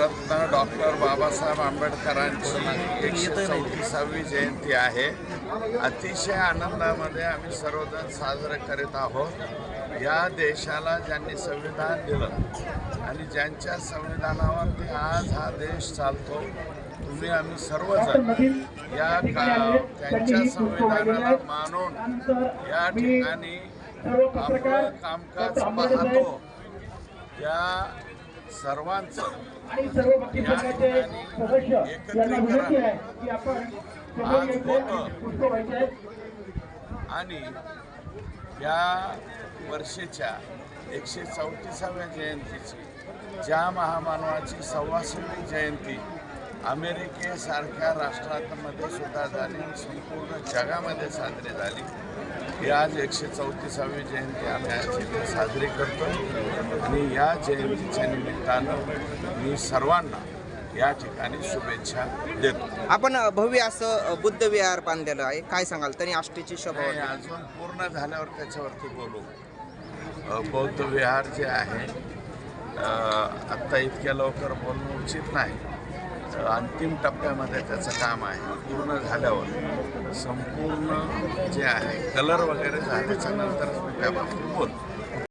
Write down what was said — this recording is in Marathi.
भारतरत्न डॉक्टर बाबासाहेब आंबेडकरांची एकशे चौतीसावी जयंती आहे. अतिशय आनंदामध्ये आम्ही सर्वजण साजरे करीत आहोत. या देशाला ज्यांनी संविधान दिलं आणि ज्यांच्या संविधानावरती आज हा देश चालतो तुम्ही आम्ही सर्वजण या का त्यांच्या संविधानाला मानून या ठिकाणी आपलं कामकाज पाहतो. त्या सर्वांचं आणि सर्व बाकी संघाचे सदस्य यांना विनंती आहे की आपण समोर आज होतं. आणि या वर्षीच्या एकशे चौतीसाव्या जयंतीची ज्या महामानवाची सव्वाशेवी जयंती अमेरिकेसारख्या राष्ट्रांमध्ये सुद्धा झाली संपूर्ण जगामध्ये साजरी झाली ही आज एकशे चौतीसावी जयंती आम्ही आज इथे साजरी करतो. आणि या जयंतीच्या निमित्तानं मी सर्वांना या ठिकाणी शुभेच्छा देतो. आपण भव्य असं बुद्ध विहार बांधलेलं आहे. काय सांगाल? त्यांनी आष्टीची शोभा. अजून पूर्ण झाल्यावर त्याच्यावरती बोलू. बौद्ध विहार जे आहे आत्ता इतक्या लवकर बोलणं उचित नाही. अंतिम टप्प्यामध्ये त्याचं काम आहे पूर्ण झाल्यावर संपूर्ण जे आहे कलर वगैरे झाल्याच्या नंतरच मी त्या बाबतीत बोलतो.